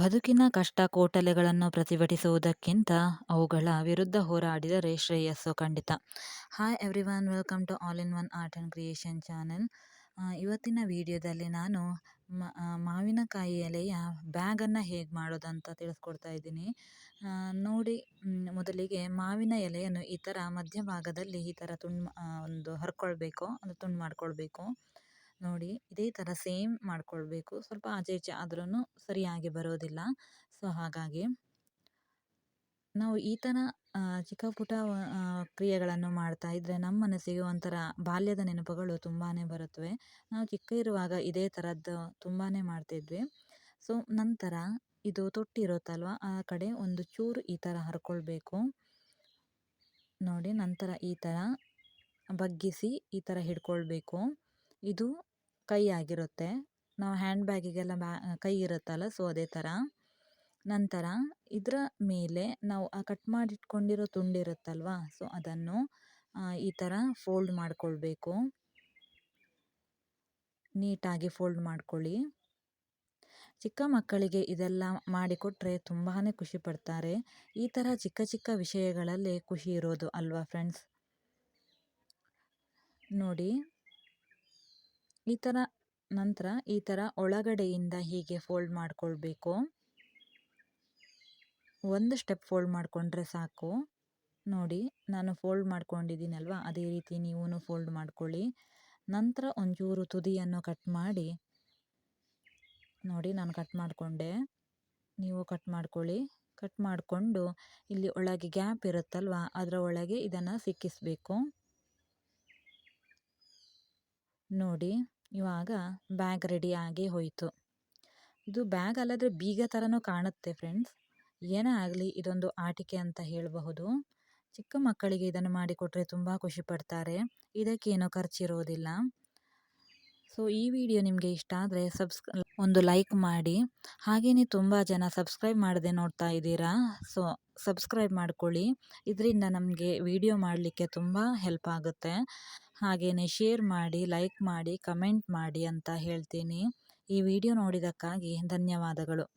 ಬದುಕಿನ ಕಷ್ಟ ಕೋಟಲೆಗಳನ್ನು ಪ್ರತಿಭಟಿಸುವುದಕ್ಕಿಂತ ಅವುಗಳ ವಿರುದ್ಧ ಹೋರಾಡಿದರೆ ಶ್ರೇಯಸ್ಸು ಖಂಡಿತ. Hi everyone welcome to all in one art and creation channel ಇವತ್ತಿನ ವಿಡಿಯೋದಲ್ಲಿ ನಾನು ಮಾವಿನಕಾಯಿ ಎಲೆಯ ಬ್ಯಾಗನ್ನು ಹೇಗೆ ಮಾಡೋದಂತ ತಿಳಿಸ್ಕೊಡ್ತಾ ಇದ್ದೀನಿ. ನೋಡಿ ಮೊದಲಿಗೆ ಮಾವಿನ ಎಲೆಯನ್ನು ಈ ಥರ ಮಧ್ಯಭಾಗದಲ್ಲಿ ಈ ಥರ ತುಂಡು ಒಂದು ಹರ್ಕೊಳ್ಬೇಕು ಅಂದರೆ ತುಂಡು ಮಾಡ್ಕೊಳ್ಬೇಕು. ನೋಡಿ ಇದೇ ಥರ ಸೇಮ್ ಮಾಡ್ಕೊಳ್ಬೇಕು. ಸ್ವಲ್ಪ ಆಚೆ ಈಚೆ ಆದ್ರೂ ಸರಿಯಾಗಿ ಬರೋದಿಲ್ಲ. ಸೊ, ಹಾಗಾಗಿ ನಾವು ಈ ಥರ ಚಿಕ್ಕ ಪುಟ್ಟ ಕ್ರಿಯೆಗಳನ್ನು ಮಾಡ್ತಾ ಇದ್ದರೆ ನಮ್ಮ ಮನಸ್ಸಿಗೆ ಒಂಥರ ಬಾಲ್ಯದ ನೆನಪುಗಳು ತುಂಬಾ ಬರುತ್ತವೆ ನಾವು ಚಿಕ್ಕ ಇರುವಾಗ ಇದೇ ಥರದ್ದು ತುಂಬಾ ಮಾಡ್ತಿದ್ವಿ. ಸೊ, ನಂತರ ಇದು ತೊಟ್ಟಿರುತ್ತಲ್ವ, ಆ ಕಡೆ ಒಂದು ಚೂರು ಈ ಥರ ಹರ್ಕೊಳ್ಬೇಕು. ನೋಡಿ ನಂತರ ಈ ಥರ ಬಗ್ಗಿಸಿ ಈ ಥರ ಹಿಡ್ಕೊಳ್ಬೇಕು. ಇದು ಕೈ ಆಗಿರುತ್ತೆ. ನಾವು ಹ್ಯಾಂಡ್ ಬ್ಯಾಗಿಗೆಲ್ಲ ಬ್ಯಾ ಕೈ ಇರುತ್ತಲ್ಲ ಸೊ ಅದೇ ಥರ ನಂತರ ಇದರ ಮೇಲೆ ನಾವು ಆ ಕಟ್ ಮಾಡಿಟ್ಕೊಂಡಿರೋ ತುಂಡಿರುತ್ತಲ್ವ ಸೊ ಅದನ್ನು ಈ ಥರ ಫೋಲ್ಡ್ ಮಾಡಿಕೊಳ್ಬೇಕು. ನೀಟಾಗಿ ಫೋಲ್ಡ್ ಮಾಡ್ಕೊಳ್ಳಿ. ಚಿಕ್ಕ ಮಕ್ಕಳಿಗೆ ಇದೆಲ್ಲ ಮಾಡಿಕೊಟ್ರೆ ತುಂಬಾ ಖುಷಿ ಪಡ್ತಾರೆ. ಈ ಥರ ಚಿಕ್ಕ ಚಿಕ್ಕ ವಿಷಯಗಳಲ್ಲಿ ಖುಷಿ ಇರೋದು ಅಲ್ವಾ ಫ್ರೆಂಡ್ಸ್ ನೋಡಿ. ಈ ಥರ ನಂತರ ಈ ಥರ ಒಳಗಡೆಯಿಂದ ಹೀಗೆ ಫೋಲ್ಡ್ ಮಾಡಿಕೊಳ್ಬೇಕು. ಒಂದು ಸ್ಟೆಪ್ ಫೋಲ್ಡ್ ಮಾಡಿಕೊಂಡ್ರೆ ಸಾಕು. ನೋಡಿ, ನಾನು ಫೋಲ್ಡ್ ಮಾಡ್ಕೊಂಡಿದ್ದೀನಲ್ವ? ಅದೇ ರೀತಿ ನೀವೂ ಫೋಲ್ಡ್ ಮಾಡ್ಕೊಳ್ಳಿ. ನಂತರ ಒಂಚೂರು ತುದಿಯನ್ನು ಕಟ್ ಮಾಡಿ. ನೋಡಿ, ನಾನು ಕಟ್ ಮಾಡಿಕೊಂಡೆ. ನೀವು ಕಟ್ ಮಾಡ್ಕೊಳ್ಳಿ. ಕಟ್ ಮಾಡಿಕೊಂಡು ಇಲ್ಲಿ ಒಳಗೆ ಗ್ಯಾಪ್ ಇರುತ್ತಲ್ವ? ಅದರ ಒಳಗೆ ಇದನ್ನು ಸಿಕ್ಕಿಸಬೇಕು. ನೋಡಿ ಇವಾಗ ಬ್ಯಾಗ್ ರೆಡಿಯಾಗಿ ಹೋಯಿತು. ಇದು ಬ್ಯಾಗ್ ಅಲ್ಲದ್ರೆ ಬೀಗ ಥರನೂ ಕಾಣುತ್ತೆ ಫ್ರೆಂಡ್ಸ್ ಏನೇ ಆಗಲಿ ಇದೊಂದು ಆಟಿಕೆ ಅಂತ ಹೇಳಬಹುದು. ಚಿಕ್ಕ ಮಕ್ಕಳಿಗೆ ಇದನ್ನು ಮಾಡಿಕೊಟ್ರೆ ತುಂಬ ಖುಷಿ ಪಡ್ತಾರೆ. ಇದಕ್ಕೇನೋ ಖರ್ಚಿರೋದಿಲ್ಲ. ಸೊ ಈ ವಿಡಿಯೋ ನಿಮಗೆ ಇಷ್ಟ ಆದರೆ ಸಬ್ಸ್ಕ್ರೈ ಒಂದು ಲೈಕ್ ಮಾಡಿ. ಹಾಗೆಯೇ ತುಂಬ ಜನ ಸಬ್ಸ್ಕ್ರೈಬ್ ಮಾಡದೆ ನೋಡ್ತಾ ಇದ್ದೀರಾ? ಸೊ, ಸಬ್ಸ್ಕ್ರೈಬ್ ಮಾಡ್ಕೊಳ್ಳಿ. ಇದರಿಂದ ನಮಗೆ ವಿಡಿಯೋ ಮಾಡಲಿಕ್ಕೆ ತುಂಬ ಹೆಲ್ಪ್ ಆಗುತ್ತೆ. ಹಾಗೆಯೇ ಶೇರ್ ಮಾಡಿ, ಲೈಕ್ ಮಾಡಿ, ಕಮೆಂಟ್ ಮಾಡಿ ಅಂತ ಹೇಳ್ತೀನಿ. ಈ ವಿಡಿಯೋ ನೋಡಿದ್ದಕ್ಕಾಗಿ ಧನ್ಯವಾದಗಳು.